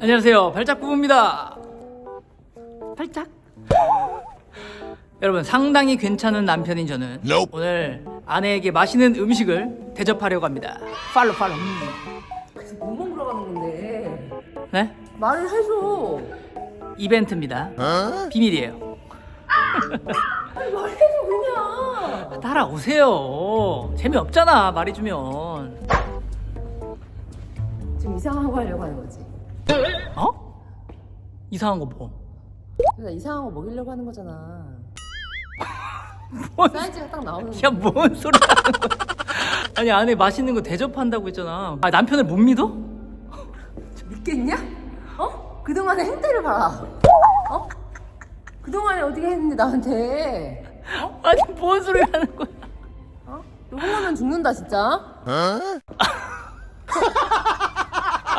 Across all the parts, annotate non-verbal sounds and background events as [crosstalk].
안녕하세요. 발작 부부입니다. 발작. [gasps] 여러분 상당히 괜찮은 남편인 저는 Nope. 오늘 아내에게 맛있는 음식을 대접하려고 합니다. 팔로 팔로. 그래서 뭐만 물어가는 건데 네? 말을 해줘 이벤트입니다. 비밀이에요. 아니 말해줘 그냥 따라오세요. 재미없잖아 말해주면. 지금 이상한 거 하려고 하는 거지 어? 이상한 거 뭐? 나 이상한 거 먹이려고 하는 거잖아 [laughs] 뭔 사이즈가 딱 나오는 야, 뭔 소리 하는 거야? 아니, 안에 맛있는 거 대접한다고 했잖아. 아, 남편을 못 믿어? 믿겠냐? 어? 그동안의 행태를 봐라 어? 그동안에 어떻게 했는데 나한테 어? 아니, 뭔 소리 하는 거야? 어? 너 홍보면 죽는다 진짜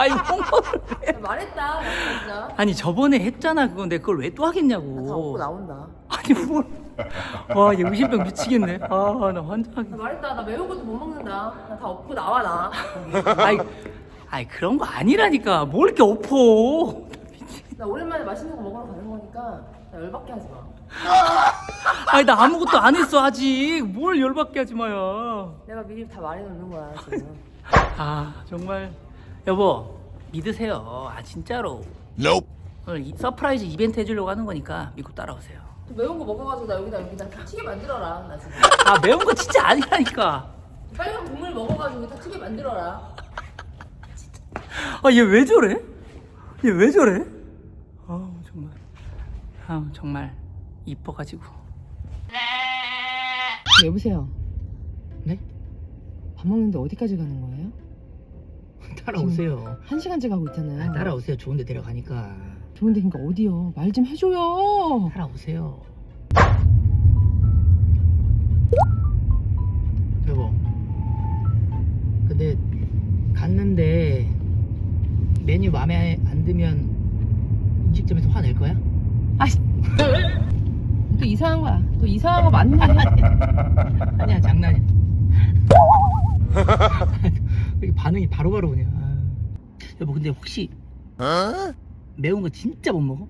아니, 홍보를? 나 말했다 나 진짜 아니, 저번에 했잖아, 그건 내가 그걸 왜또나다 하겠냐고. 먹고 나온다 아니, 뭘. 와, 얘 의심병 미치겠네. 아, 나 환장하겠네. 나 말했다 나 매운 것도 못 먹는다 나다 엎고 나와 나 아이, 아이, 그런 거 아니라니까. 뭘 이렇게 엎어. 나 오랜만에 맛있는 거 먹으러 가는 거니까 나 열받게 하지 마 아니, 나 아무것도 안 했어, 아직. 뭘 열받게 하지 마요. 내가 미리 다 말해놓는 거야 지금 아, 정말. 여보, 믿으세요. 아, 진짜로. Nope. 오늘 이 서프라이즈 이벤트 해주려고 하는 거니까 믿고 따라오세요. 또 매운 거 먹어가지고 나 여기다 여기다 다 튀게 만들어라 나 지금 아 매운 거 진짜 아니라니까. 빨간 국물 먹어가지고 다 튀게 만들어라 아 얘 왜 저래? 얘 왜 저래? 아 정말. 아 정말 이뻐가지고. 여보세요 네? 밥 먹는데 어디까지 가는 거예요? [laughs] 따라오세요. 한 시간째 가고 있잖아요 아, 따라오세요. 좋은데 데려가니까. 좋은데 그니까 어디요 말 좀 해줘요 따라오세요. 여보. 근데 갔는데 메뉴 마음에 안 들면 음식점에서 화낼 거야? 아씨 [laughs] 또 이상한 거야 또 이상한 거 맞네 [laughs] 아니야 장난이야. 이렇게 반응이 바로 바로 오냐. 아. 여보 근데 혹시 Huh? 매운 거 진짜 못 먹어?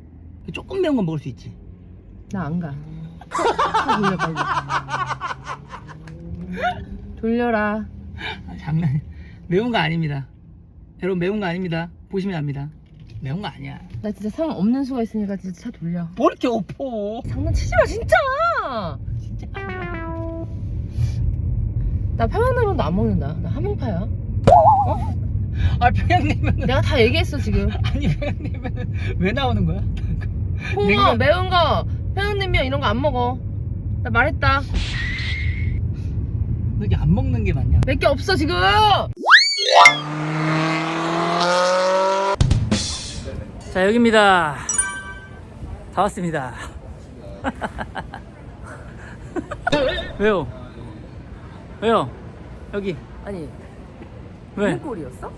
조금 매운 건 먹을 수 있지. 나 안 가 돌려 빨리 돌려라 아, 장난. 매운 거 아닙니다. 여러분 매운 거 아닙니다. 보시면 압니다. 매운 거 아니야. 나 진짜 상 없는 수가 있으니까 진짜 차 돌려 뭘 이렇게 엎어? 장난치지 마 진짜 진짜. 나 평양라면도 안 먹는다 나 함흥파야 아 평양냉면 내가 다 얘기했어 지금 [laughs] 아니 평양냉면 왜 나오는 거야? [laughs] 홍어 냉면. 매운 거 평양냉면 이런 거 안 먹어 나 말했다 너 이게 안 먹는 게 맞냐? 몇 개 없어 지금 자 여기입니다. 다 왔습니다. [laughs] 왜요? 왜요? 여기 아니 왜? 꼴이었어?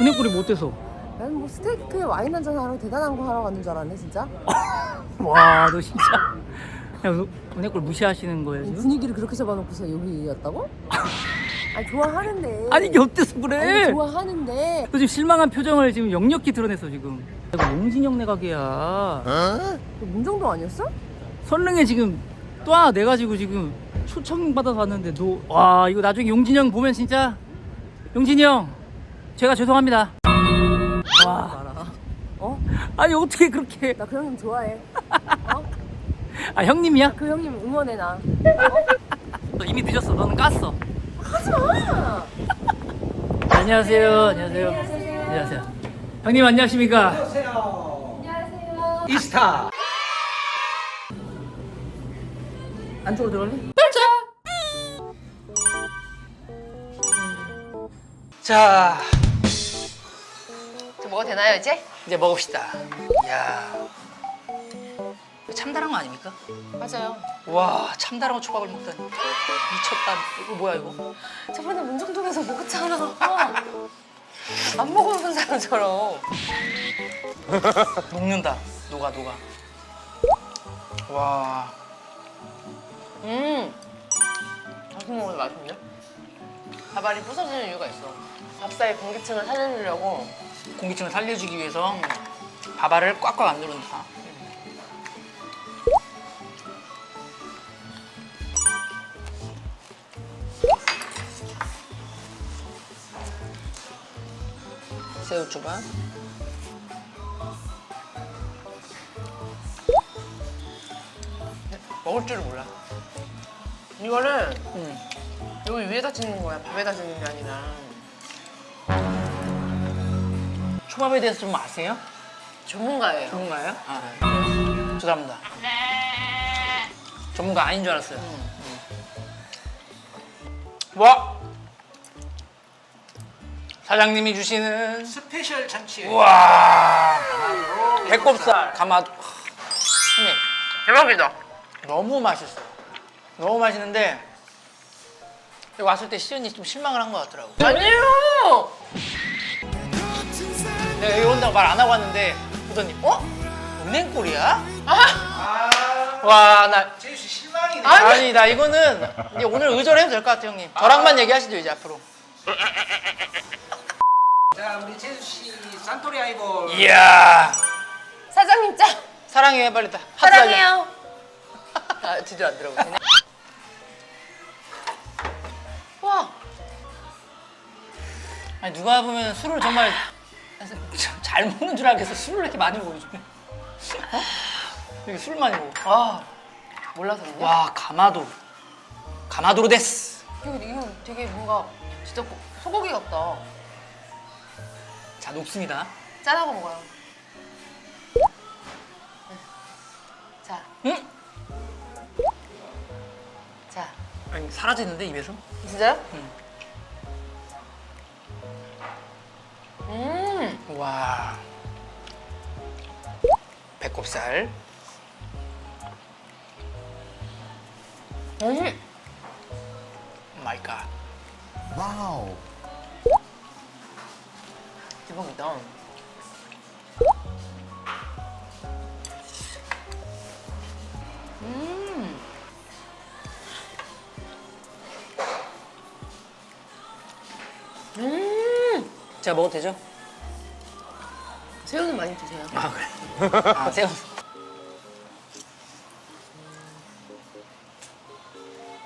은행골이 못 돼서. 나는 뭐 스테이크에 와인 한잔 하러 대단한 거 하러 가는 줄 알았네 진짜 [laughs] 와 너 진짜. 야, 너 은행골 무시하시는 거예요 지금? 분위기를 그렇게 잡아놓고서 여기였다고? 아니 좋아하는데 아니 이게 어때서 아니, 그래? 좋아하는데 너 지금 실망한 표정을 지금 역력히 드러냈어 지금. 이거 용진영네 가게야. Huh? 너 문정동 아니었어? 선릉에 지금 또 하나 내가지고 지금 초청 받아서 왔는데 너 와 이거 나중에 용진영 보면 진짜 용진이 형 제가 죄송합니다. 와 어? [laughs] 아니 어떻게 그렇게 나 그 형님 좋아해 [laughs] 어? 아 형님이야? 그 형님 응원해 나 [laughs] 너 이미 늦었어 너는 깠어. 하지마 안녕하세요 안녕하세요 안녕하세요 형님 안녕하십니까? 이스타 안쪽으로 들어갈래? 자. 저 뭐가 되나요 이제? 이제 먹읍시다. 야. 이거 참다랑어 아닙니까? 맞아요. 와 참다랑어 초밥을 먹다니. 미쳤다. 이거 뭐야 이거? 저번에 문정동에서 먹었잖아 [laughs] 안 먹어본 사람처럼. [laughs] 녹는다. 녹아 녹아. 와. 음. 다시 먹어도 맛있네 밥알이 부서지는 이유가 있어 밥 사이 공기층을 살려주려고 공기층을 살려주기 위해서 밥알을 꽉꽉 안 누른다. 새우초밥. 먹을 줄을 몰라. 이거를 응. 여기 위에다 찍는 거야. 밥에다 찍는 게 아니라. 초밥에 대해서 좀 아세요? 전문가예요. 전문가예요? 아, 네. 죄송합니다. 전문가 아닌 줄 알았어요. 와! 사장님이 주시는 스페셜 참치. 우와 배꼽살 가마도 형님 대박이다. 너무 맛있어 너무 맛있는데 왔을 때 시연이 좀 실망을 한 것 같더라고 아니에요. 내가 여기 온다고 말 안 하고 왔는데 보더니 어? 은행골이야? 아, 와나 제이씨 실망이네. 아니 나 이거는 이제 오늘 의존해도 될 것 같아요 형님 저랑만 얘기하시죠 이제 앞으로 자, 우리 제수 씨 산토리 아이볼. 이야 사장님 짱. 사랑해요 빨리 다 하트. 사랑해요. [laughs] 아 뒤도 안 들어보시네 아니 누가 보면 술을 정말 잘 먹는 줄 알겠어 술을 이렇게 많이 먹어 요즘에 어? 이렇게 술 많이 먹어 아 몰라서 그냥. 와 가마도 가마도로 데스 이거 이거 되게 뭔가 진짜 고- 소고기 같다. 자 녹습니다 짜다가 먹어요. 자, 응? 자. 아니 사라지는데 입에서 진짜요? 응. 와 배꼽살 음. 마이 갓 대박이다. 음. 음. 제가 먹어도 되죠? 새우는 많이 드세요. 아 그래 아 새우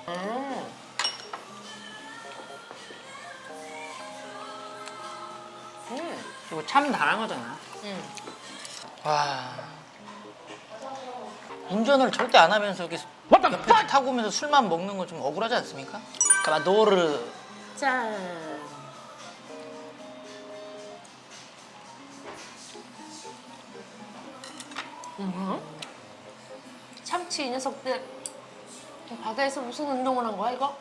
음. 음. 이거 참 다양하잖아 음. 와 운전을 절대 안 하면서 이렇게 옆에 타고 오면서 술만 먹는 건 좀 억울하지 않습니까? 가마도르 짠. 음. 참치 이 녀석들 바다에서 무슨 운동을 한 거야 이거?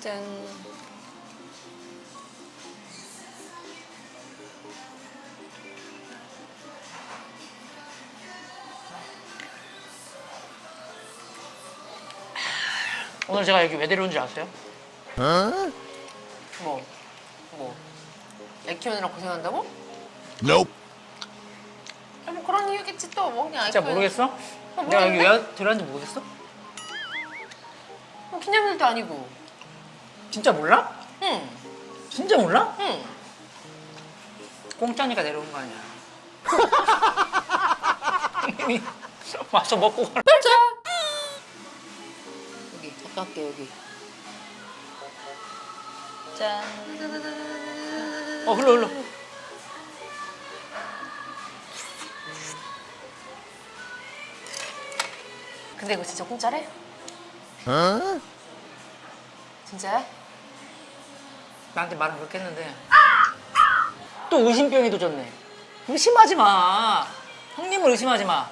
짠 오늘 제가 여기 왜 데려온 줄 아세요? 뭐? 뭐? 애 키우느라 고생한다고? Nope. 아, 뭐 그런 이유겠지 또 뭐, 그냥 애 진짜 키우는- 모르겠어? 어, 내가 여기? 왜 데려왔는지 모르겠어? 뭐 기념일도 아니고 진짜 몰라? 응, 진짜 몰라? 응 공짜니까 데려온 거 아니야 [laughs] [laughs] 와서 먹고 가라 여 기 가깝게 여기. 짠. 어 흘러 흘러. 근데 이거 진짜 공짜래? Huh? 진짜야? 나한테 말은 그렇게 했는데. 또 의심병이 도졌네. 의심하지 마. 형님을 의심하지 마.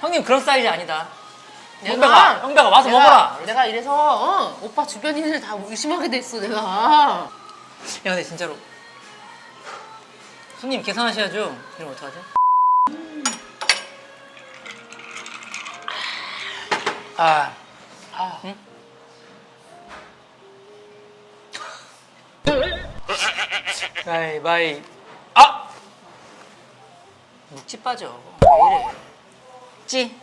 형님 그런 사이즈 아니다 형배가 형배가 와서 내가- 먹어라. 내가 이래서 어, 오빠 주변인을 다 의심하게 됐어 내가. 야 근데 진짜로. 손님 계산하셔야죠. 이러면 어떡하지? 아, 아, 응? 가위바위 아! 묵지 빠져. 왜 이래? 찌?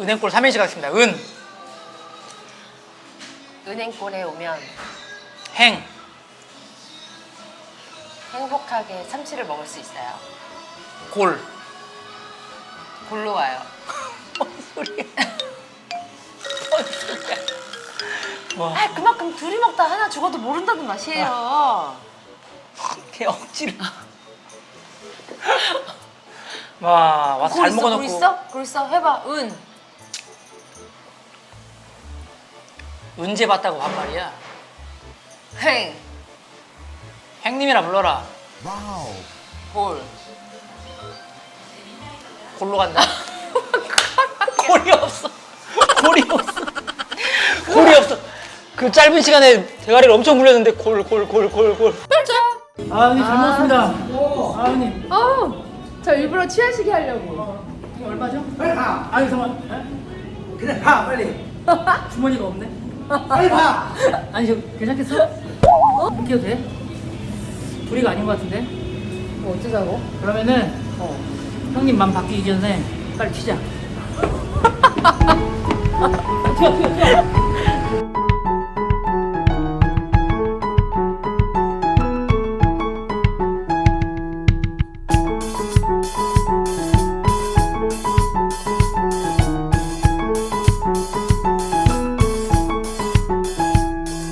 은행골 3인시 가겠습니다 은 은행골에 오면 행, 행복하게 참치를 먹을 수 있어요. 골. 골로 와요. [laughs] 뭔 소리야? 뭔 소리야? 와, 아, 그만큼 둘이 먹다 하나 죽어도 모른다는 맛이에요. [laughs] 걔 억지로. [laughs] 와, 와서 골잘 있어, 먹어놓고. 있어? 골 있어? 해봐. 은. 은재 봤다고 반말이야. 행. 행님이라 불러라. Wow. 골. 골로 간다. [laughs] 골이 없어. 골이 없어. 골이 없어. 그 짧은 시간에 대가리를 엄청 굴렸는데 골, 골, 골, 골, 골. 아, 형님 잘 먹었습니다. 아, 형님. 어, 저 일부러 취하시게 하려고. 이거 얼마죠? 빨리 가. 아니, 잠깐 만. 그냥 가 빨리. [laughs] 주머니가 없네. 빨리 가. 아니 저 괜찮겠어? 어? 이렇게 해도 돼? 둘이가 아닌 것 같은데? 뭐 어쩌자고? 그러면은 어, 형님 맘 바뀌기 전에 빨리 튀자 튀어 튀어 튀어